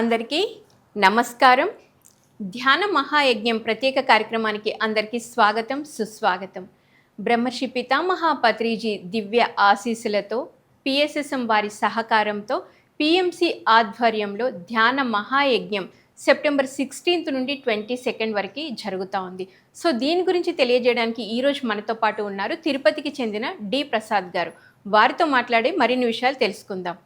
అందరికీ నమస్కారం. ధ్యాన మహాయజ్ఞం ప్రత్యేక కార్యక్రమానికి అందరికీ స్వాగతం సుస్వాగతం. బ్రహ్మర్షి పితామహ పత్రిజీ దివ్య ఆశీస్సులతో పిఎస్ఎస్ఎం వారి సహకారంతో పిఎంసి ఆధ్వర్యంలో ధ్యాన మహాయజ్ఞం సెప్టెంబర్ సిక్స్టీన్త్ నుండి ట్వంటీ సెకండ్ వరకు జరుగుతూ ఉంది. సో దీని గురించి తెలియజేయడానికి ఈరోజు మనతో పాటు ఉన్నారు తిరుపతికి చెందిన డి. ప్రసాద్ గారు. వారితో మాట్లాడి మరిన్ని విషయాలు తెలుసుకుందాం.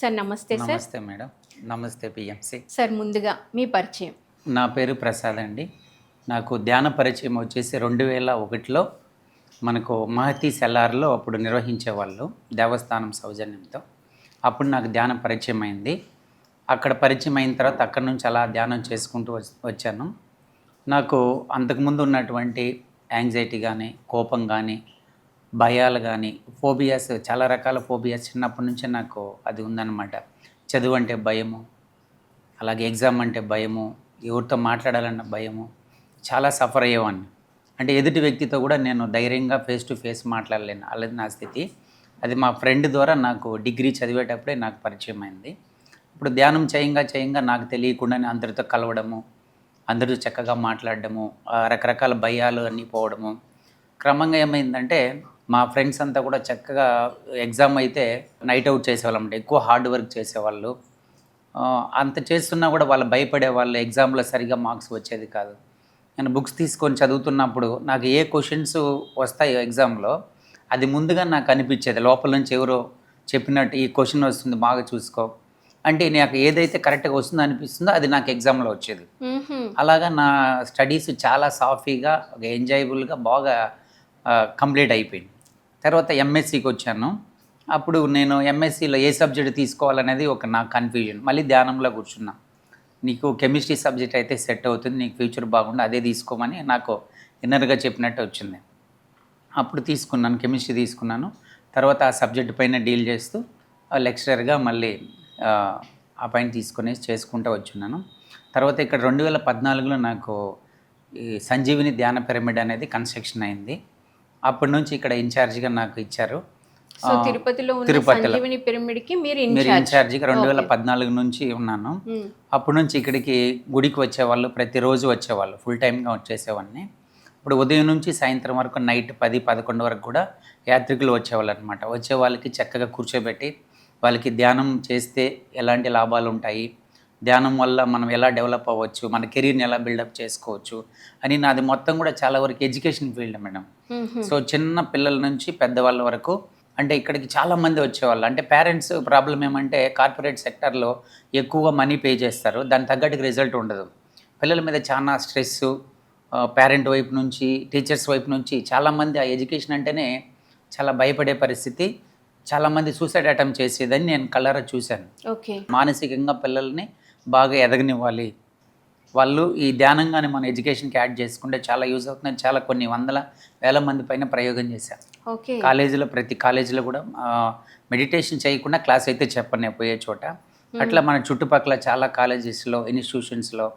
సార్ నమస్తే సార్. నమస్తే మేడం. నమస్తే పిఎంసి. సార్ ముందుగా మీ పరిచయం. నా పేరు ప్రసాద్ అండి. నాకు ధ్యాన పరిచయం వచ్చేసి రెండు వేల ఒకటిలో మనకు మహతి సెల్లార్లో అప్పుడు నిర్వహించేవాళ్ళు దేవస్థానం సౌజన్యంతో. అప్పుడు నాకు ధ్యానం పరిచయం అయింది. అక్కడ పరిచయం అయిన తర్వాత అక్కడ నుంచి అలా ధ్యానం చేసుకుంటూ వచ్- వచ్చాను. నాకు అంతకుముందు ఉన్నటువంటి యాంగ్జైటీ కానీ కోపం కానీ భయాలు కానీ ఫోబియాస్ చాలా రకాల ఫోబియాస్ చిన్నప్పటి నుంచే నాకు అది ఉందన్నమాట. చదువు అంటే భయము అలాగే ఎగ్జామ్ అంటే భయము ఎవరితో మాట్లాడాలన్న భయము చాలా సఫర్ అయ్యేవాడిని అంటే ఎదుటి వ్యక్తితో కూడా నేను ధైర్యంగా ఫేస్ టు ఫేస్ మాట్లాడలేను. అలాది నా స్థితి. అది మా ఫ్రెండ్ ద్వారా నాకు డిగ్రీ చదివేటప్పుడే నాకు పరిచయం అయింది. ఇప్పుడు ధ్యానం చేయంగా చేయంగా నాకు తెలియకుండానే అందరితో కలవడము అందరితో చక్కగా మాట్లాడడము రకరకాల భయాలు అన్నీ పోవడము క్రమంగా ఏమైందంటే మా ఫ్రెండ్స్ అంతా కూడా చక్కగా ఎగ్జామ్ అయితే నైట్ అవుట్ చేసేవాళ్ళం అంటే ఎక్కువ హార్డ్ వర్క్ చేసేవాళ్ళు. అంత చేస్తున్నా కూడా వాళ్ళు భయపడే వాళ్ళు ఎగ్జామ్లో సరిగా మార్క్స్ వచ్చేది కాదు. నేను బుక్స్ తీసుకొని చదువుతున్నప్పుడు నాకు ఏ క్వశ్చన్స్ వస్తాయో ఎగ్జామ్లో అది ముందుగా నాకు అనిపించేది. లోపల నుంచి ఎవరో చెప్పినట్టు ఈ క్వశ్చన్ వస్తుంది బాగా చూసుకో. అంటే నాకు ఏదైతే కరెక్ట్గా వస్తుందో అనిపిస్తుందో అది నాకు ఎగ్జామ్లో వచ్చేది. అలాగా నా స్టడీస్ చాలా సాఫీగా ఒక ఎంజాయబుల్గా బాగా కంప్లీట్ అయిపోయింది. తర్వాత ఎంఎస్సికి వచ్చాను. అప్పుడు నేను ఎంఎస్సిలో ఏ సబ్జెక్ట్ తీసుకోవాలనేది ఒక నా కన్ఫ్యూజన్ మళ్ళీ ధ్యానంలో కూర్చున్నా. నీకు కెమిస్ట్రీ సబ్జెక్ట్ అయితే సెట్ అవుతుంది నీకు ఫ్యూచర్ బాగుండు అదే తీసుకోమని నాకు ఇన్నర్గా చెప్పినట్టు వచ్చింది. అప్పుడు తీసుకున్నాను కెమిస్ట్రీ తీసుకున్నాను. తర్వాత ఆ సబ్జెక్ట్ పైన డీల్ చేస్తూ లెక్చరర్గా మళ్ళీ ఆ, ఆ పైన తీసుకొని చేసుకుంటూ వచ్చున్నాను. తర్వాత ఇక్కడ రెండు వేల పద్నాలుగులో నాకు ఈ సంజీవిని ధ్యాన పిరమిడ్ అనేది కన్స్ట్రక్షన్ అయింది. అప్పటి నుంచి ఇక్కడ ఇన్ఛార్జిగా నాకు ఇచ్చారు. సో తిరుపతిలో ఉన్న తిరుపతిలో. సంజీవిని పిరమిడ్కి మీరు మీరు ఇన్ఛార్జ్. ఇన్ఛార్జిగా రెండు వేల పద్నాలుగు నుంచి ఉన్నాను. అప్పటి నుంచి ఇక్కడికి గుడికి వచ్చేవాళ్ళు ప్రతిరోజు వచ్చేవాళ్ళు ఫుల్ టైమ్గా వచ్చేసేవాడిని. ఇప్పుడు ఉదయం నుంచి సాయంత్రం వరకు నైట్ పది పదకొండు వరకు కూడా యాత్రికులు వచ్చేవాళ్ళు అనమాట వచ్చే వాళ్ళకి చక్కగా కూర్చోబెట్టి వాళ్ళకి ధ్యానం చేస్తే ఎలాంటి లాభాలు ఉంటాయి ధ్యానం వల్ల మనం ఎలా డెవలప్ అవ్వచ్చు మన కెరీర్ని ఎలా బిల్డప్ చేసుకోవచ్చు అని నాది మొత్తం కూడా చాలా వరకు ఎడ్యుకేషన్ ఫీల్డ్ మేడం. సో చిన్న పిల్లల నుంచి పెద్దవాళ్ళ వరకు అంటే ఇక్కడికి చాలా మంది వచ్చేవాళ్ళు. అంటే పేరెంట్స్ ప్రాబ్లం ఏమంటే కార్పొరేట్ సెక్టర్లో ఎక్కువగా మనీ పే చేస్తారు. దాని తగ్గట్టుగా రిజల్ట్ ఉండదు. పిల్లల మీద చాలా స్ట్రెస్ పేరెంట్ వైపు నుంచి టీచర్స్ వైపు నుంచి చాలామంది ఆ ఎడ్యుకేషన్ అంటేనే చాలా భయపడే పరిస్థితి. చాలామంది సూసైడ్ అటెంప్ట్ చేసేదని నేను కలరా చూశాను. ఓకే. మానసికంగా పిల్లల్ని బాగా ఎదగనివ్వాలి. వాళ్ళు ఈ ధ్యానంగానే మన ఎడ్యుకేషన్కి యాడ్ చేసుకుంటే చాలా యూజ్ అవుతుందని చాలా కొన్ని వందల వేల మంది పైన ప్రయోగం ఓకే. కాలేజీలో ప్రతి కాలేజీలో కూడా మెడిటేషన్ చేయకుండా క్లాస్ అయితే చెప్పను నేను పోయే చోట. అట్లా మన చుట్టుపక్కల చాలా కాలేజెస్లో ఇన్స్టిట్యూషన్స్లో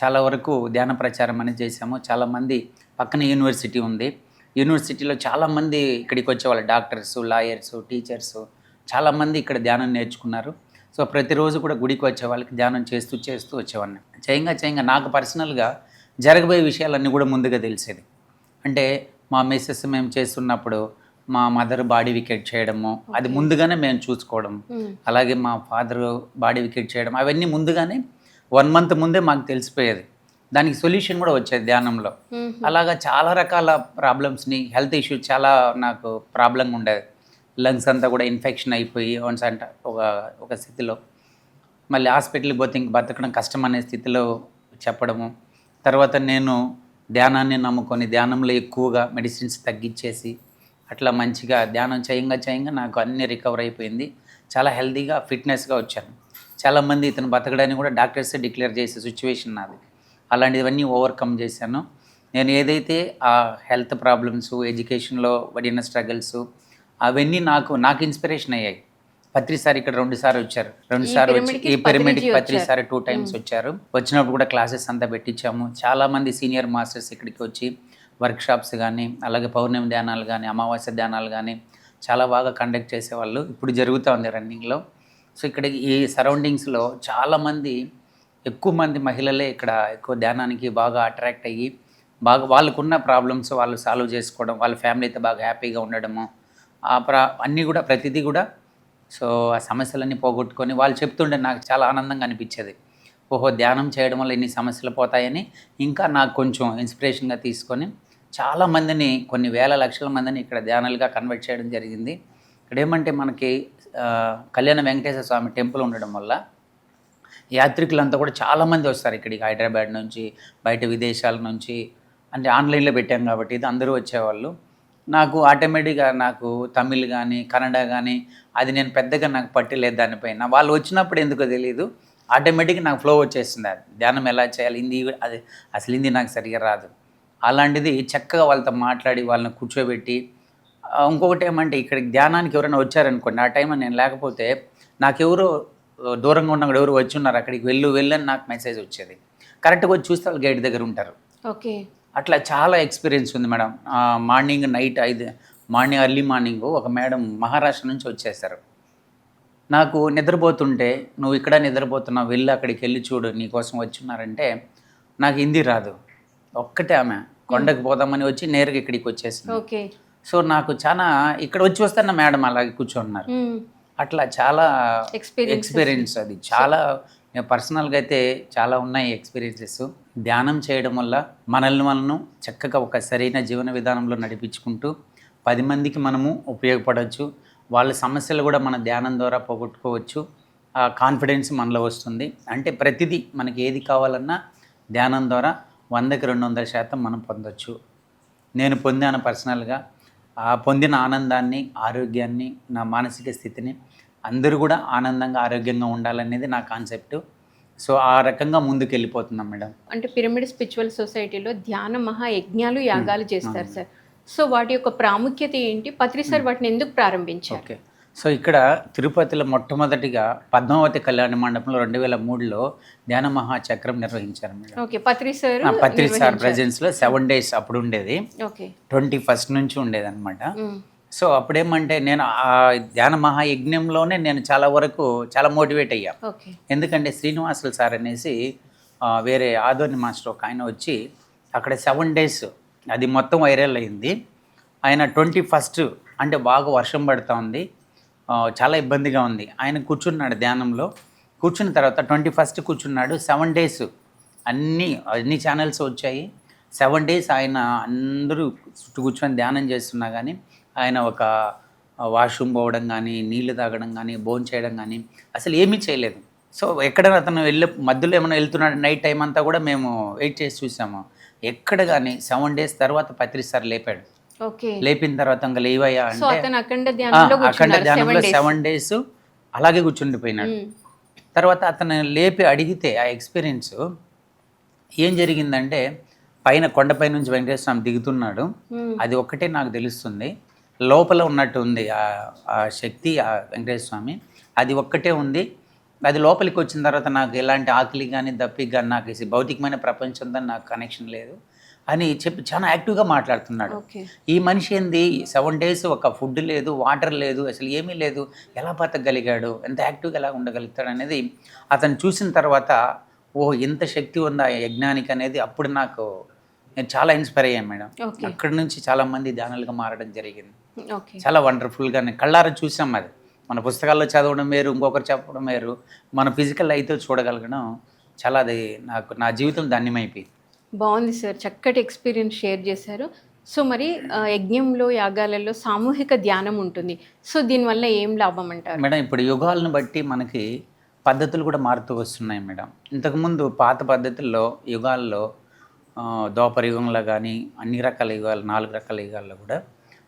చాలా వరకు ధ్యాన ప్రచారం అనేది చేశాము. చాలామంది పక్కన యూనివర్సిటీ ఉంది. యూనివర్సిటీలో చాలామంది ఇక్కడికి వచ్చేవాళ్ళు. డాక్టర్స్ లాయర్స్ టీచర్స్ చాలామంది ఇక్కడ ధ్యానం నేర్చుకున్నారు. సో ప్రతిరోజు కూడా గుడికి వచ్చే వాళ్ళకి ధ్యానం చేస్తూ చేస్తూ వచ్చేవాడిని. చేయంగా చేయంగా నాకు పర్సనల్గా జరగబోయే విషయాలన్నీ కూడా ముందుగా తెలిసేది. అంటే మా మిస్సెస్ మేము చేస్తున్నప్పుడు మా మదర్ బాడీ వికెట్ చేయడము అది ముందుగానే మేము చూసుకోవడం. అలాగే మా ఫాదర్ బాడీ వికెట్ చేయడం అవన్నీ ముందుగానే వన్ మంత్ ముందే మాకు తెలిసిపోయేది. దానికి సొల్యూషన్ కూడా వచ్చేది ధ్యానంలో. అలాగా చాలా రకాల ప్రాబ్లమ్స్ని హెల్త్ ఇష్యూస్ చాలా నాకు ప్రాబ్లంగా ఉండేది లంగ్స్ అంతా కూడా ఇన్ఫెక్షన్ అయిపోయి వన్స్ అంట ఒక ఒక స్థితిలో. మళ్ళీ హాస్పిటల్కి పోతే ఇంక బతకడం కష్టం అనే స్థితిలో చెప్పడము. తర్వాత నేను ధ్యానాన్ని నమ్ముకొని ధ్యానంలో ఎక్కువగా మెడిసిన్స్ తగ్గించేసి అట్లా మంచిగా ధ్యానం చేయంగా చేయంగా నాకు అన్ని రికవర్ అయిపోయింది. చాలా హెల్తీగా ఫిట్నెస్గా వచ్చాను. చాలామంది ఇతను బతకడానికి కూడా డాక్టర్సే డిక్లేర్ చేసే సిచ్యువేషన్ నాది. అలాంటివన్నీ ఓవర్కమ్ చేశాను. నేను ఏదైతే ఆ హెల్త్ ప్రాబ్లమ్స్ ఎడ్యుకేషన్లో పడిన స్ట్రగల్స్ అవన్నీ నాకు నాకు ఇన్స్పిరేషన్ అయ్యాయి. పత్రిసారి ఇక్కడ రెండు సార్లు వచ్చారు. రెండు సార్లు వచ్చి ఈ పిరమిడ్కి పత్రిసారి టూ టైమ్స్ వచ్చారు. వచ్చినప్పుడు కూడా క్లాసెస్ అంతా పెట్టించాము. చాలా మంది సీనియర్ మాస్టర్స్ ఇక్కడికి వచ్చి వర్క్షాప్స్ కానీ అలాగే పౌర్ణమి ధ్యానాలు కానీ అమావాస్య ధ్యానాలు కానీ చాలా బాగా కండక్ట్ చేసేవాళ్ళు. ఇప్పుడు జరుగుతూ ఉంది రన్నింగ్లో సో ఇక్కడ ఈ సరౌండింగ్స్లో చాలామంది ఎక్కువ మంది మహిళలే ఇక్కడ ఎక్కువ ధ్యానానికి బాగా అట్రాక్ట్ అయ్యి బాగా వాళ్ళకున్న ప్రాబ్లమ్స్ వాళ్ళు సాల్వ్ చేసుకోవడం వాళ్ళ ఫ్యామిలీతో బాగా హ్యాపీగా ఉండడము ప్రా అన్నీ కూడా ప్రతిదీ కూడా సో ఆ సమస్యలన్నీ పోగొట్టుకొని వాళ్ళు చెప్తుండే నాకు చాలా ఆనందంగా అనిపించేది. ఓహో ధ్యానం చేయడం వల్ల ఇన్ని సమస్యలు పోతాయని ఇంకా నాకు కొంచెం ఇన్స్పిరేషన్గా తీసుకొని చాలామందిని కొన్ని వేల లక్షల మందిని ఇక్కడ ధ్యానాలుగా కన్వర్ట్ చేయడం జరిగింది. ఇక్కడ ఏమంటే మనకి కళ్యాణ వెంకటేశ్వర స్వామి టెంపుల్ ఉండడం వల్ల యాత్రికులంతా కూడా చాలామంది వస్తారు ఇక్కడికి. హైదరాబాద్ నుంచి బయట విదేశాల నుంచి అంటే ఆన్లైన్లో పెట్టాం కాబట్టి ఇది అందరూ వచ్చేవాళ్ళు. నాకు ఆటోమేటిక్గా నాకు తమిళ్ కానీ కన్నడ కానీ అది నేను పెద్దగా నాకు పట్టలేదు దానిపైన. వాళ్ళు వచ్చినప్పుడు ఎందుకో తెలియదు ఆటోమేటిక్గా నాకు ఫ్లో వచ్చేస్తుంది అది. ధ్యానం ఎలా చేయాలి? హిందీ అది అసలు హిందీ నాకు సరిగా రాదు. అలాంటిది చక్కగా వాళ్ళతో మాట్లాడి వాళ్ళని కూర్చోబెట్టి ఇంకొకటి ఏమంటే ఇక్కడికి ధ్యానానికి ఎవరైనా వచ్చారనుకోండి ఆ టైం నేను లేకపోతే నాకెవరో దూరంగా ఉన్న ఎవరు వచ్చి ఉన్నారు అక్కడికి వెళ్ళు వెళ్ళని నాకు మెసేజ్ వచ్చేది. కరెక్ట్గా వచ్చి చూస్తే వాళ్ళు గైడ్ దగ్గర ఉంటారు. ఓకే. అట్లా చాలా ఎక్స్పీరియన్స్ ఉంది మేడం. మార్నింగ్ నైట్ ఐదు మార్నింగ్ ఎర్లీ మార్నింగ్ ఒక మేడం మహారాష్ట్ర నుంచి వచ్చేసారు. నాకు నిద్రపోతుంటే నువ్వు ఇక్కడ నిద్రపోతున్నావు వెళ్ళి అక్కడికి వెళ్ళి చూడు నీకోసం వచ్చున్నారంటే నాకు హిందీ రాదు. ఒక్కటే ఆమె కొండకు పోదామని వచ్చి నేరుగా ఇక్కడికి వచ్చేసింది. ఓకే. సో నాకు చాలా ఇక్కడ వచ్చి వస్తున్న మేడం అలాగే కూర్చున్నారు. అట్లా చాలా ఎక్స్పీరియన్స్ అది. చాలా నేను పర్సనల్గా అయితే చాలా ఉన్నాయి ఎక్స్పీరియన్సెస్. ధ్యానం చేయడం వల్ల మనల్ని మనను చక్కగా ఒక సరైన జీవన విధానంలో నడిపించుకుంటూ పది మందికి మనము ఉపయోగపడవచ్చు. వాళ్ళ సమస్యలు కూడా మన ధ్యానం ద్వారా పోగొట్టుకోవచ్చు. ఆ కాన్ఫిడెన్స్ మనలో వస్తుంది. అంటే ప్రతిదీ మనకి ఏది కావాలన్నా ధ్యానం ద్వారా వందకి రెండు వందల శాతం మనం పొందొచ్చు. నేను పొందాను పర్సనల్గా. ఆ పొందిన ఆనందాన్ని ఆరోగ్యాన్ని నా మానసిక స్థితిని అందరూ కూడా ఆనందంగా ఆరోగ్యంగా ఉండాలనేది నా కాన్సెప్ట్. సో ఆ రకంగా ముందుకు వెళ్ళిపోతున్నాం మేడం. అంటే పిరమిడ్ స్పిరిచువల్ సొసైటీలో ధ్యాన మహాయజ్ఞాలు యాగాలు చేస్తారు సార్. సో వాటి యొక్క ప్రాముఖ్యత ఏంటి? పత్రి సార్ వాటిని ఎందుకు ప్రారంభించారు? ఓకే. సో ఇక్కడ తిరుపతిలో మొట్టమొదటిగా పద్మావతి కళ్యాణ మండపంలో రెండు వేల మూడులో ధ్యాన మహాచక్రం నిర్వహించారు madam. Okay. Patri sir Patri sir ప్రెజెన్స్లో seven days అప్పుడు ఉండేది. ఓకే. ట్వంటీ ఫస్ట్ నుంచి ఉండేది అనమాట సో అప్పుడేమంటే నేను ఆ ధ్యాన మహాయజ్ఞంలోనే నేను చాలా వరకు చాలా మోటివేట్ అయ్యా. ఎందుకంటే శ్రీనివాసులు సార్ అనేసి వేరే ఆదోని మాస్టర్ ఒక ఆయన వచ్చి అక్కడ సెవెన్ డేస్ అది మొత్తం వైరల్ అయింది. ఆయన ట్వంటీ ఫస్ట్ అంటే బాగా వర్షం పడుతూ ఉంది. చాలా ఇబ్బందిగా ఉంది. ఆయన కూర్చున్నాడు ధ్యానంలో. కూర్చున్న తర్వాత ట్వంటీ ఫస్ట్ కూర్చున్నాడు. సెవెన్ డేస్ అన్ని అన్ని ఛానల్స్ వచ్చాయి. సెవెన్ డేస్ ఆయన అందరూ చుట్టూ కూర్చొని ధ్యానం చేస్తున్నా కానీ ఆయన ఒక వాష్రూమ్ పోవడం కానీ నీళ్ళు తాగడం కానీ భోజనం చేయడం కానీ అసలు ఏమీ చేయలేదు. సో ఎక్కడ అతను వెళ్ళే మధ్యలో ఏమైనా వెళ్తున్నాడు నైట్ టైం అంతా కూడా మేము వెయిట్ చేసి చూసాము. ఎక్కడ కానీ సెవెన్ డేస్ తర్వాత పత్రి సార్ లేపాడు. లేపిన తర్వాత ఇంకా లేవయ్యా అంటే అఖండ ధ్యానంలో సెవెన్ డేస్. అలాగే కూర్చుండిపోయినాడు. తర్వాత అతను లేపి అడిగితే ఆ ఎక్స్పీరియన్స్ ఏం జరిగిందంటే పైన కొండపై నుంచి వెంకటేశ్వర స్వామి దిగుతున్నాడు. అది ఒక్కటే నాకు తెలుస్తుంది. లోపల ఉన్నట్టు ఉంది ఆ- శక్తి ఆ వెంకటేశ్వర స్వామి. అది ఒక్కటే ఉంది. అది లోపలికి వచ్చిన తర్వాత నాకు ఎలాంటి ఆకలి కానీ దప్పిక కానీ నాకు భౌతికమైన ప్రపంచంతో నాకు కనెక్షన్ లేదు అని చెప్పి చాలా యాక్టివ్గా మాట్లాడుతున్నాడు. ఈ మనిషి ఏంది? సెవెన్ డేస్ ఒక ఫుడ్ లేదు వాటర్ లేదు అసలు ఏమీ లేదు. ఎలా బతకగలిగాడు? ఎంత యాక్టివ్గా ఎలా ఉండగలుగుతాడు అనేది అతను చూసిన తర్వాత ఓ ఇంత శక్తి ఉందా ఆ యజ్ఞానికి అనేది అప్పుడు నాకు నేను చాలా ఇన్స్పైర్ అయ్యాను మేడం. అక్కడి నుంచి చాలా మంది ధ్యానాలుగా మారడం జరిగింది. చాలా వండర్ఫుల్గా కళ్ళారా చూసాం అది. మన పుస్తకాల్లో చదవడం వేరు ఇంకొకరు చెప్పడం వేరు. మన ఫిజికల్ అయితే చూడగలగడం చాలా అది నాకు నా జీవితం ధన్యమైపోయింది. బాగుంది సార్. చక్కటి ఎక్స్పీరియన్స్ షేర్ చేశారు. సో మరి యజ్ఞంలో యాగాలలో సామూహిక ధ్యానం ఉంటుంది. సో దీనివల్ల ఏం లాభం అంటారు? మేడం ఇప్పుడు యుగాలను బట్టి మనకి పద్ధతులు కూడా మారుతూ వస్తున్నాయి మేడం. ఇంతకుముందు పాత పద్ధతుల్లో యుగాల్లో ఆ, ద్వాపర యుగంలో కానీ అన్ని రకాల యుగాలు నాలుగు రకాల యుగాల్లో కూడా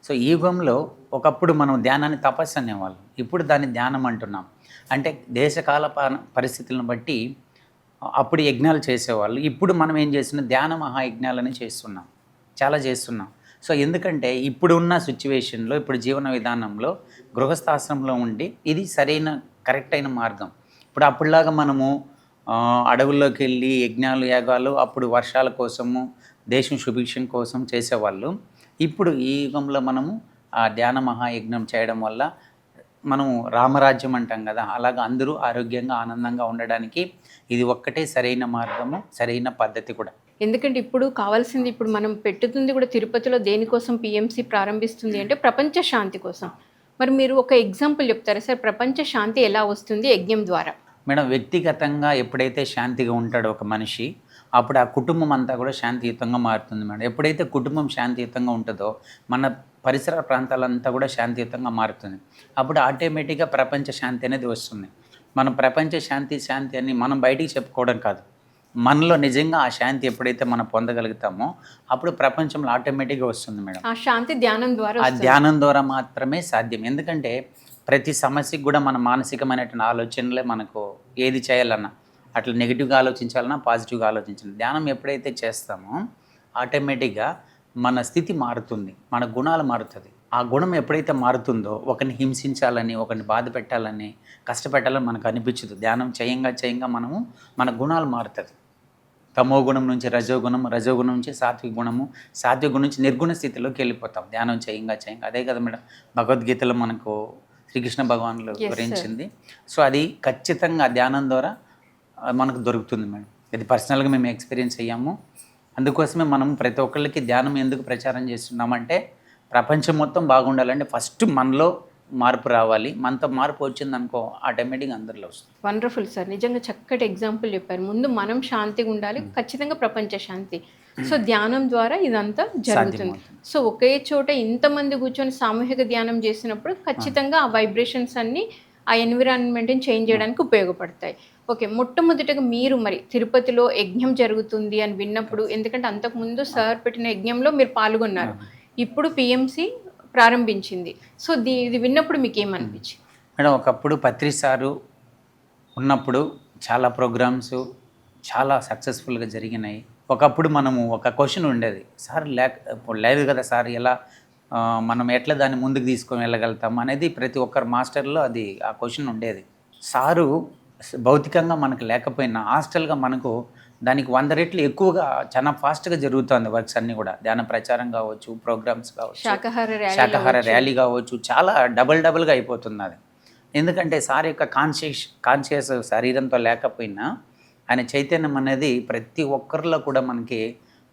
సో ఈ యుగంలో ఒకప్పుడు మనం ధ్యానాన్ని తపస్సు అనేవాళ్ళం. ఇప్పుడు దాన్ని ధ్యానం అంటున్నాం. అంటే దేశకాల పరిస్థితులను బట్టి అప్పుడు యజ్ఞాలు చేసేవాళ్ళు. ఇప్పుడు మనం ఏం చేస్తున్నాం? ధ్యాన మహాయజ్ఞాలని చేస్తున్నాం. చాలా చేస్తున్నాం. సో ఎందుకంటే ఇప్పుడు ఉన్న సిచ్యువేషన్లో ఇప్పుడు జీవన విధానంలో గృహస్థాశ్రమంలో ఉండి ఇది సరైన కరెక్ట్ అయిన మార్గం. ఇప్పుడు అప్పుడులాగా మనము అడవుల్లోకి వెళ్ళి యజ్ఞాలు యాగాలు అప్పుడు వర్షాల కోసము దేశం సుభిక్షం కోసం చేసేవాళ్ళు. ఇప్పుడు ఈ యుగంలో మనము ఆ ధ్యాన మహాయజ్ఞం చేయడం వల్ల మనం రామరాజ్యం అంటాం కదా అలాగ అందరూ ఆరోగ్యంగా ఆనందంగా ఉండడానికి ఇది ఒక్కటే సరైన మార్గము సరైన పద్ధతి కూడా. ఎందుకంటే ఇప్పుడు కావాల్సింది ఇప్పుడు మనం పెట్టుతుంది కూడా తిరుపతిలో దేనికోసం పిఎంసి ప్రారంభిస్తుంది అంటే ప్రపంచ శాంతి కోసం. మరి మీరు ఒక ఎగ్జాంపుల్ చెప్తారా సార్? ప్రపంచ శాంతి ఎలా వస్తుంది యజ్ఞం ద్వారా? మేడం వ్యక్తిగతంగా ఎప్పుడైతే శాంతిగా ఉంటాడో ఒక మనిషి అప్పుడు ఆ కుటుంబం అంతా కూడా శాంతియుతంగా మారుతుంది మేడం. ఎప్పుడైతే కుటుంబం శాంతియుతంగా ఉంటుందో మన పరిసర ప్రాంతాలంతా కూడా శాంతియుతంగా మారుతుంది. అప్పుడు ఆటోమేటిక్గా ప్రపంచ శాంతి అనేది వస్తుంది. మనం ప్రపంచ శాంతి శాంతి అని మనం బయటికి చెప్పుకోవడం కాదు. మనలో నిజంగా ఆ శాంతి ఎప్పుడైతే మనం పొందగలుగుతామో అప్పుడు ప్రపంచంలో ఆటోమేటిక్గా వస్తుంది మేడం. ఆ శాంతి ధ్యానం ద్వారా ఆ. ధ్యానం ద్వారా మాత్రమే సాధ్యం. ఎందుకంటే ప్రతి సమస్యకి కూడా మన మానసికమైనటువంటి ఆలోచనలే మనకు ఏది చేయాలన్నా అట్లా నెగిటివ్గా ఆలోచించాలన్నా పాజిటివ్గా ఆలోచించాలి ధ్యానం ఎప్పుడైతే చేస్తామో ఆటోమేటిక్గా మన స్థితి మారుతుంది. మన గుణాలు మారుతుంది ఆ గుణం ఎప్పుడైతే మారుతుందో ఒకరిని హింసించాలని ఒకరిని బాధ పెట్టాలని కష్టపెట్టాలని మనకు అనిపించదు. ధ్యానం చేయంగా చేయంగా మనము మన గుణాలు మారుతుంది తమో గుణం నుంచి రజోగుణం రజోగుణం నుంచి సాత్విక గుణము సాత్విక గుణం నుంచి నిర్గుణ స్థితిలోకి వెళ్ళిపోతాం. ధ్యానం చేయంగా చేయంగా. అదే కదా మేడం భగవద్గీతలో మనకు శ్రీకృష్ణ భగవానులు. వివరించింది. సో అది ఖచ్చితంగా ధ్యానం ద్వారా మనకు దొరుకుతుంది మేడం. ఇది పర్సనల్గా మేము ఎక్స్పీరియన్స్ అయ్యాము. అందుకోసమే మనం ప్రతి ఒక్కళ్ళకి ధ్యానం ఎందుకు ప్రచారం చేస్తున్నామంటే ప్రపంచం మొత్తం బాగుండాలంటే ఫస్ట్ మనలో మార్పు రావాలి. మనతో మార్పు వచ్చిందనుకో ఆటోమేటిక్గా అందరిలో వస్తుంది. వండర్ఫుల్ సార్ నిజంగా చక్కటి ఎగ్జాంపుల్ చెప్పారు. ముందు మనం శాంతిగా ఉండాలి ఖచ్చితంగా ప్రపంచ శాంతి. సో ధ్యానం ద్వారా ఇదంతా జరుగుతుంది. సో ఒకే చోట ఇంతమంది కూర్చొని సామూహిక ధ్యానం చేసినప్పుడు ఖచ్చితంగా ఆ వైబ్రేషన్స్ అన్ని ఆ ఎన్విరాన్మెంట్ని చేంజ్ చేయడానికి ఉపయోగపడతాయి. ఓకే మొట్టమొదటిగా మీరు మరి తిరుపతిలో యజ్ఞం జరుగుతుంది అని విన్నప్పుడు ఎందుకంటే అంతకుముందు సార్ పెట్టిన యజ్ఞంలో మీరు పాల్గొన్నారు. ఇప్పుడు పిఎంసి ప్రారంభించింది. సో దీ ఇది విన్నప్పుడు మీకు ఏమనిపించింది? మేడం ఒకప్పుడు పత్రి సారు ఉన్నప్పుడు చాలా ప్రోగ్రామ్స్ చాలా సక్సెస్ఫుల్గా జరిగినాయి. ఒకప్పుడు మనము ఒక క్వశ్చన్ ఉండేది. సార్ లేక లేదు కదా సార్ ఎలా మనం ఎట్లా దాన్ని ముందుకు తీసుకొని వెళ్ళగలుగుతాం? అనేది ప్రతి ఒక్కరు మాస్టర్లో అది ఆ క్వశ్చన్ ఉండేది. సారు భౌతికంగా మనకు లేకపోయినా హాస్టల్గా మనకు దానికి వంద రెట్లు ఎక్కువగా చాలా ఫాస్ట్గా జరుగుతుంది వర్క్స్ అన్నీ కూడా. ధ్యాన ప్రచారం కావచ్చు ప్రోగ్రామ్స్ కావచ్చు శాకాహార ర్యాలీ శాకాహార ర్యాలీ కావచ్చు చాలా డబల్ డబల్గా అయిపోతుంది అది. ఎందుకంటే సార్ యొక్క కాన్షియస్ కాన్షియస్ శరీరంతో లేకపోయినా ఆయన చైతన్యం అనేది ప్రతి ఒక్కరిలో కూడా మనకి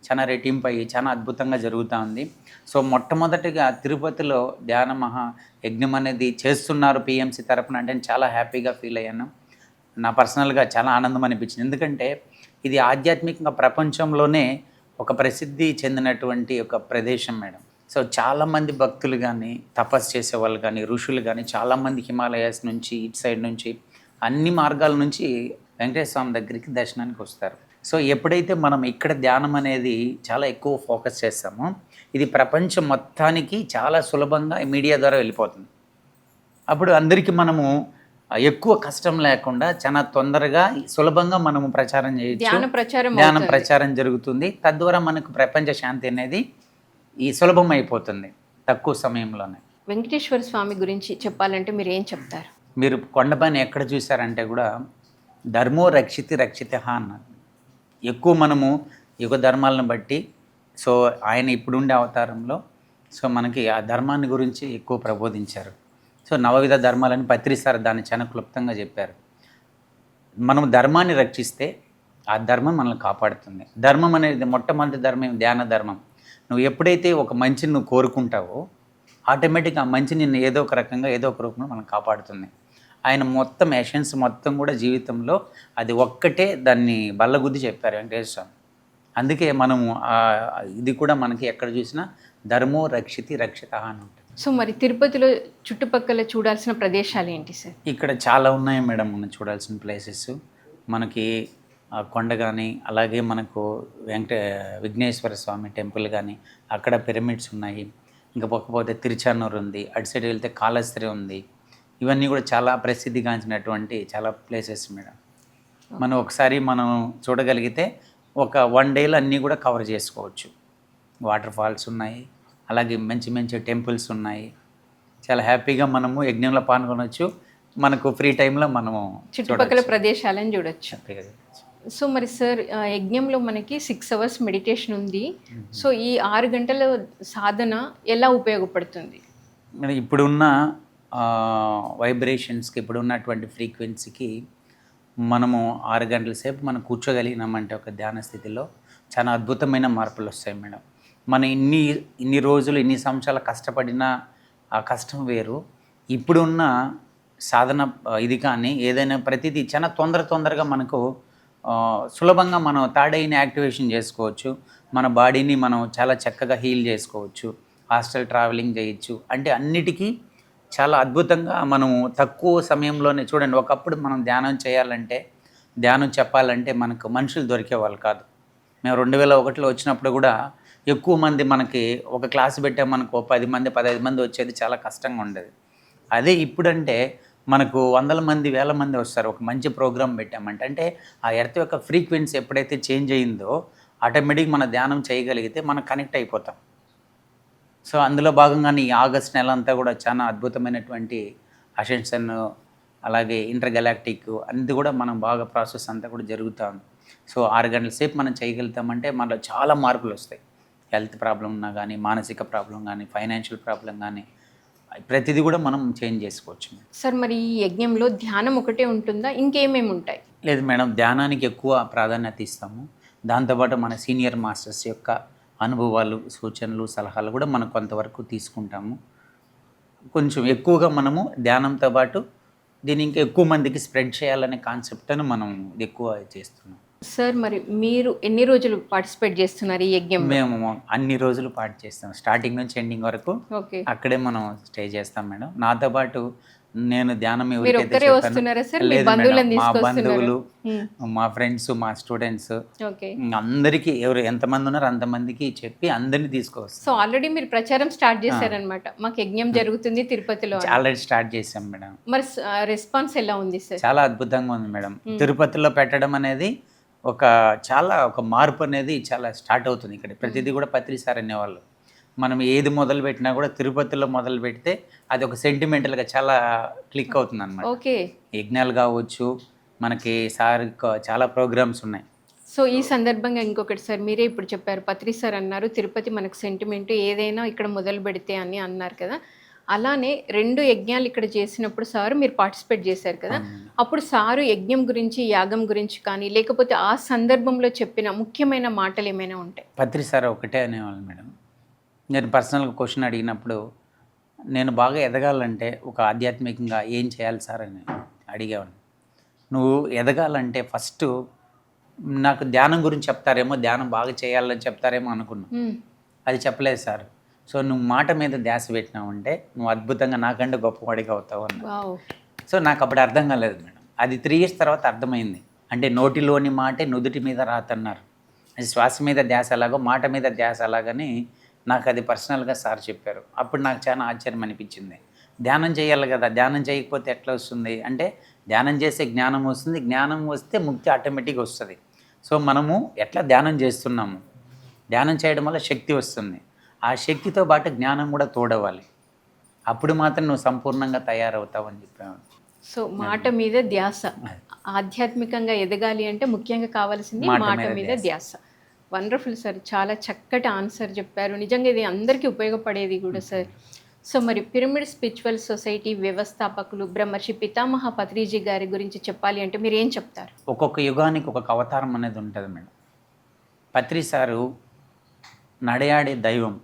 చాలా రెట్టింపు అయ్యి చాలా అద్భుతంగా జరుగుతూ ఉంది. సో మొట్టమొదటిగా తిరుపతిలో ధ్యాన మహా యజ్ఞం అనేది చేస్తున్నారు పిఎంసి తరపున అంటే నేను చాలా హ్యాపీగా ఫీల్ అయ్యాను. నా పర్సనల్గా చాలా ఆనందం అనిపించింది. ఎందుకంటే ఇది ఆధ్యాత్మికంగా ప్రపంచంలోనే ఒక ప్రసిద్ధి చెందినటువంటి ఒక ప్రదేశం మేడం. సో చాలామంది భక్తులు కానీ తపస్సు చేసేవాళ్ళు కానీ ఋషులు కానీ చాలామంది హిమాలయాస్ నుంచి ఇటు సైడ్ నుంచి అన్ని మార్గాల నుంచి వెంకటేశ్వర స్వామి దగ్గరికి దర్శనానికి వస్తారు. సో ఎప్పుడైతే మనం ఇక్కడ ధ్యానం అనేది చాలా ఎక్కువ ఫోకస్ చేస్తామో ఇది ప్రపంచం మొత్తానికి చాలా సులభంగా మీడియా ద్వారా వెళ్ళిపోతుంది. అప్పుడు అందరికీ మనము ఎక్కువ కష్టం లేకుండా చాలా తొందరగా సులభంగా మనము ప్రచారం చేయొచ్చు. ధ్యాన ప్రచారం ధ్యానం. ప్రచారం జరుగుతుంది. తద్వారా మనకు ప్రపంచ శాంతి అనేది ఈ సులభం అయిపోతుంది తక్కువ సమయంలోనే. వెంకటేశ్వర స్వామి గురించి చెప్పాలంటే మీరు ఏం చెప్తారు? మీరు కొండపైన ఎక్కడ చూసారంటే కూడా ధర్మో రక్షితి రక్షిత అన్నారు. ఎక్కువ మనము యుగ ధర్మాలను బట్టి సో ఆయన ఇప్పుడుండే అవతారంలో సో మనకి ఆ ధర్మాన్ని గురించి ఎక్కువ ప్రబోధించారు. సో నవవిధ ధర్మాలని పత్రిస్తారు దాన్ని చాలా క్లుప్తంగా చెప్పారు. మనం ధర్మాన్ని రక్షిస్తే ఆ ధర్మం మనల్ని కాపాడుతుంది. ధర్మం అనేది మొట్టమొదటి ధర్మం ధ్యాన ధర్మం. నువ్వు ఎప్పుడైతే ఒక మంచిని నువ్వు కోరుకుంటావో ఆటోమేటిక్గా ఆ మంచి నిన్ను ఏదో ఒక రకంగా ఏదో ఒక రూపంలో మనం కాపాడుతుంది. ఆయన మొత్తం ఎషన్స్ మొత్తం కూడా జీవితంలో అది ఒక్కటే దాన్ని బల్లగుద్ది చెప్పారు వెంకటేశ్వర స్వామి. అందుకే మనము ఇది కూడా మనకి ఎక్కడ చూసినా ధర్మో రక్షితి రక్షిత అని ఉంటుంది. సో మరి తిరుపతిలో చుట్టుపక్కల చూడాల్సిన ప్రదేశాలు ఏంటి సార్? ఇక్కడ చాలా ఉన్నాయి మేడం మనం చూడాల్సిన ప్లేసెస్ మనకి కొండ కానీ అలాగే మనకు వెంకట విఘ్నేశ్వర స్వామి టెంపుల్ కానీ అక్కడ పిరమిడ్స్ ఉన్నాయి. ఇంకా పోకపోతే తిరుచానూరు ఉంది. అటు సైడ్ వెళ్తే కాళహస్త్రి ఉంది. ఇవన్నీ కూడా చాలా ప్రసిద్ధిగాంచినటువంటి చాలా ప్లేసెస్ మేడం. మనం ఒకసారి మనం చూడగలిగితే ఒక వన్ డేలో అన్నీ కూడా కవర్ చేసుకోవచ్చు. వాటర్ ఫాల్స్ ఉన్నాయి. అలాగే మంచి మంచి టెంపుల్స్ ఉన్నాయి. చాలా హ్యాపీగా మనము యజ్ఞంలో పాల్గొనవచ్చు మనకు ఫ్రీ టైంలో మనము చుట్టుపక్కల ప్రదేశాలని చూడొచ్చు. చూడొచ్చు. సో మరి సార్ యజ్ఞంలో మనకి సిక్స్ అవర్స్ మెడిటేషన్ ఉంది. సో ఈ ఆరు గంటల సాధన ఎలా ఉపయోగపడుతుంది? మరి ఇప్పుడున్న వైబ్రేషన్స్కి ఇప్పుడు ఉన్నటువంటి ఫ్రీక్వెన్సీకి మనము ఆరు గంటల సేపు మనం కూర్చోగలిగినామంటే ఒక ధ్యాన స్థితిలో చాలా అద్భుతమైన మార్పులు వస్తాయి మేడం. మనం ఇన్ని ఇన్ని రోజులు ఇన్ని సంవత్సరాలు కష్టపడిన ఆ కష్టం వేరు. ఇప్పుడున్న సాధన ఇది కానీ ఏదైనా ప్రతిదీ చాలా తొందర తొందరగా మనకు సులభంగా మనం తాడైన యాక్టివేషన్ చేసుకోవచ్చు. మన బాడీని మనం చాలా చక్కగా హీల్ చేసుకోవచ్చు. హాస్టల్ ట్రావెలింగ్ చేయొచ్చు. అంటే అన్నిటికీ చాలా అద్భుతంగా మనం తక్కువ సమయంలోనే చూడండి ఒకప్పుడు మనం ధ్యానం చేయాలంటే ధ్యానం చెప్పాలంటే మనకు మనుషులు దొరికేవాళ్ళు కాదు. మేము రెండు వేల ఒకటిలో వచ్చినప్పుడు కూడా ఎక్కువ మంది మనకి ఒక క్లాస్ పెట్టే మనకు పది మంది పదహైదు మంది వచ్చేది చాలా కష్టంగా ఉండేది. అదే ఇప్పుడంటే మనకు వందల మంది వేల మంది వస్తారు. ఒక మంచి ప్రోగ్రామ్ పెట్టామంటే అంటే ఆ ఎర్త్ యొక్క ఫ్రీక్వెన్సీ ఎప్పుడైతే చేంజ్ అయిందో ఆటోమేటిక్ మన ధ్యానం చేయగలిగితే మనం కనెక్ట్ అయిపోతాం. సో అందులో భాగంగానే ఈ ఆగస్ట్ నెల అంతా కూడా చాలా అద్భుతమైనటువంటి అసెన్షన్ అలాగే ఇంటర్ గెలాక్టిక్ కూడా మనం బాగా ప్రాసెస్ అంతా కూడా జరుగుతాం. సో ఆరు గంటల సేపు మనం చేయగలుగుతామంటే మనలో చాలా మార్పులు వస్తాయి. హెల్త్ ప్రాబ్లం ఉన్నా కానీ మానసిక ప్రాబ్లం కానీ ఫైనాన్షియల్ ప్రాబ్లం కానీ ప్రతిదీ కూడా మనం చేంజ్ చేసుకోవచ్చు సార్ మరి ఈ యజ్ఞంలో ధ్యానం ఒకటే ఉంటుందా? ఇంకేమేమి ఉంటాయి? లేదు మేడం ధ్యానానికి ఎక్కువ ప్రాధాన్యత ఇస్తాము. దాంతోపాటు మన సీనియర్ మాస్టర్స్ యొక్క అనుభవాలు సూచనలు సలహాలు కూడా మనం కొంతవరకు తీసుకుంటాము. కొంచెం ఎక్కువగా మనము ధ్యానంతో పాటు దీన్ని ఇంకా ఎక్కువ మందికి స్ప్రెడ్ చేయాలనే కాన్సెప్ట్ను మనం ఎక్కువ చేస్తున్నాం. సార్ మరి మీరు ఎన్ని రోజులు పార్టిసిపేట్ చేస్తున్నారు ఈ యజ్ఞం మేము అన్ని రోజులు పాటు చేస్తాం స్టార్టింగ్ నుంచి ఎండింగ్ వరకు ఓకే. అక్కడే మనం స్టే చేస్తాం మేడం. నాతో పాటు నేను ధ్యానం మీ బంధువులు మా ఫ్రెండ్స్ మా స్టూడెంట్స్ ఓకే. అందరికీ ఎవరు ఎంతమంది ఉన్నారు అంతమందికి చెప్పి అందరినీ తీసుకొస్తాం. సో ఆల్రెడీ మీరు ప్రచారం స్టార్ట్ చేశారనమాట మాకు యజ్ఞం జరుగుతుంది తిరుపతిలో. ఆల్రెడీ స్టార్ట్ చేసాం మేడం. మరి రెస్పాన్స్ ఎలా ఉంది సార్? చాలా అద్భుతంగా ఉంది మేడం. తిరుపతిలో పెట్టడం అనేది ఒక చాలా ఒక మార్పు అనేది చాలా స్టార్ట్ అవుతుంది ఇక్కడ. ప్రతిదీ కూడా పత్రిసార్ అనేవాళ్ళు. మనం ఏది మొదలు పెట్టినా కూడా తిరుపతిలో మొదలు పెడితే అది ఒక సెంటిమెంటల్గా చాలా క్లిక్ అవుతుంది అనమాట ఓకే. యజ్ఞాలు కావచ్చు మనకి సార్ చాలా ప్రోగ్రామ్స్ ఉన్నాయి. సో ఈ సందర్భంగా ఇంకొకటి సార్ మీరే ఇప్పుడు చెప్పారు పత్రి సార్ అన్నారు తిరుపతి మనకు సెంటిమెంట్ ఏదైనా ఇక్కడ మొదలు పెడితే అని అన్నారు కదా. అలానే రెండు యజ్ఞాలు ఇక్కడ చేసినప్పుడు సార్ మీరు పార్టిసిపేట్ చేశారు కదా. అప్పుడు సారు యజ్ఞం గురించి యాగం గురించి కానీ లేకపోతే ఆ సందర్భంలో చెప్పిన ముఖ్యమైన మాటలు ఏమైనా ఉంటాయి పత్రి సార్ ఒకటే అనేవాళ్ళు మేడం. నేను పర్సనల్గా క్వశ్చన్ అడిగినప్పుడు నేను బాగా ఎదగాలంటే ఒక ఆధ్యాత్మికంగా ఏం చేయాలి సార్ అని అడిగేవాడిని. నువ్వు ఎదగాలంటే ఫస్ట్ నాకు ధ్యానం గురించి చెప్తారేమో ధ్యానం బాగా చేయాలని చెప్తారేమో అనుకున్నా. అది చెప్పలేదు సార్. సో నువ్వు మాట మీద ధ్యాస పెట్టినావంటే నువ్వు అద్భుతంగా నాకంటే గొప్పవాడిగా అవుతావు అన్న సో నాకు అప్పుడు అర్థం కాలేదు మేడం. అది త్రీ ఇయర్స్ తర్వాత అర్థమైంది. అంటే నోటిలోని మాటే నుదుటి మీద రాతన్నారు. అది శ్వాస మీద ధ్యాస ఎలాగో మాట మీద ధ్యాస అలాగని నాకు అది పర్సనల్గా సార్ చెప్పారు. అప్పుడు నాకు చాలా ఆశ్చర్యం అనిపించింది. ధ్యానం చేయాలి కదా ధ్యానం చేయకపోతే ఎట్లా వస్తుంది? అంటే ధ్యానం చేసే జ్ఞానం వస్తుంది జ్ఞానం వస్తే ముక్తి ఆటోమేటిక్గా వస్తుంది. సో మనము ఎట్లా ధ్యానం చేస్తున్నాము? ధ్యానం చేయడం వల్ల శక్తి వస్తుంది. ఆ శక్తితో పాటు జ్ఞానం కూడా తోడవాలి అప్పుడు మాత్రం నువ్వు సంపూర్ణంగా తయారవుతావు అని చెప్పాను. సో మాట మీద ధ్యాస. ఆధ్యాత్మికంగా ఎదగాలి అంటే ముఖ్యంగా కావాల్సింది మాట మీద ధ్యాస. వండర్ఫుల్ సార్ చాలా చక్కటి ఆన్సర్ చెప్పారు. నిజంగా ఇది అందరికీ ఉపయోగపడేది కూడా సార్ సో మరి పిరమిడ్ స్పిరిచువల్ సొసైటీ వ్యవస్థాపకులు బ్రహ్మర్షి పితామహ పత్రిజీ గారి గురించి చెప్పాలి అంటే మీరు ఏం చెప్తారు? ఒక్కొక్క యుగానికి ఒక్కొక్క అవతారం అనేది ఉంటుంది మేడం. పత్రి సారు నడయాడే దైవం.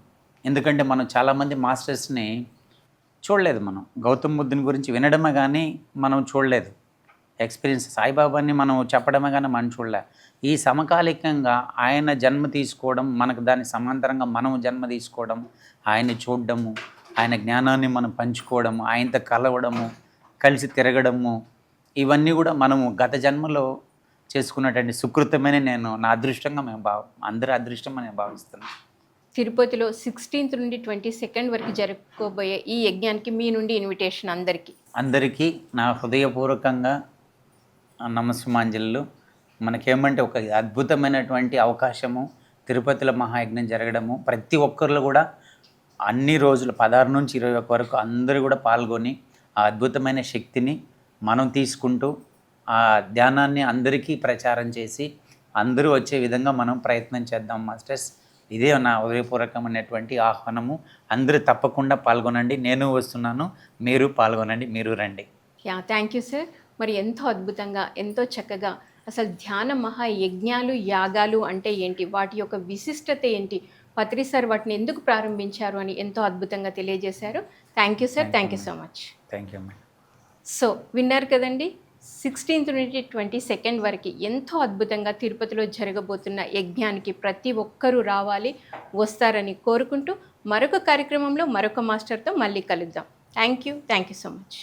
ఎందుకంటే మనం చాలామంది మాస్టర్స్ని చూడలేదు మనం. గౌతమ్ బుద్ధుని గురించి వినడమే కానీ మనం చూడలేదు. ఎక్స్పీరియన్స్ సాయిబాబాని మనం చెప్పడమే కానీ మనం చూడలే. ఈ సమకాలికంగా ఆయన జన్మ తీసుకోవడం మనకు దాని సమాంతరంగా మనం జన్మ తీసుకోవడం ఆయన్ని చూడడము ఆయన జ్ఞానాన్ని మనం పంచుకోవడము ఆయనతో కలవడము కలిసి తిరగడము ఇవన్నీ కూడా మనము గత జన్మలో చేసుకున్నటువంటి సుకృతమని నేను నా అదృష్టంగా మేము భావ అందరి అదృష్టం అని నేను భావిస్తున్నాను. తిరుపతిలో సిక్స్టీన్త్ నుండి ట్వంటీ సెకండ్ వరకు జరుపుకోబోయే ఈ యజ్ఞానికి మీ నుండి ఇన్విటేషన్ అందరికీ. అందరికీ నా హృదయపూర్వకంగా నమస్మాంజలు మనకేమంటే ఒక అద్భుతమైనటువంటి అవకాశము తిరుపతిలో మహాయజ్ఞం జరగడము. ప్రతి ఒక్కరిలో కూడా అన్ని రోజులు పదహారు నుంచి ఇరవై ఒక్క వరకు అందరూ కూడా పాల్గొని ఆ అద్భుతమైన శక్తిని మనం తీసుకుంటూ ఆ ధ్యానాన్ని అందరికీ ప్రచారం చేసి అందరూ వచ్చే విధంగా మనం ప్రయత్నం చేద్దాం మాస్టర్స్. ఇదే నా హృదయపూర్వకమైనటువంటి ఆహ్వానము. అందరూ తప్పకుండా పాల్గొనండి. నేను వస్తున్నాను. మీరు పాల్గొనండి. మీరు రండి. యా థ్యాంక్ యూ సార్ మరి ఎంతో అద్భుతంగా ఎంతో చక్కగా అసలు ధ్యాన మహాయజ్ఞాలు యాగాలు అంటే ఏంటి? వాటి యొక్క విశిష్టత ఏంటి? పత్రి సార్ వాటిని ఎందుకు ప్రారంభించారు అని ఎంతో అద్భుతంగా తెలియజేశారు. Thank you sir thank you so much thank you so విన్నారు కదండి? సిక్స్టీన్త్ నుండి ట్వంటీ సెకండ్ వరకు ఎంతో అద్భుతంగా తిరుపతిలో జరగబోతున్న యజ్ఞానికి ప్రతి ఒక్కరూ రావాలి వస్తారని కోరుకుంటూ మరొక కార్యక్రమంలో మరొక మాస్టర్తో మళ్ళీ కలుద్దాం. Thank you thank you so much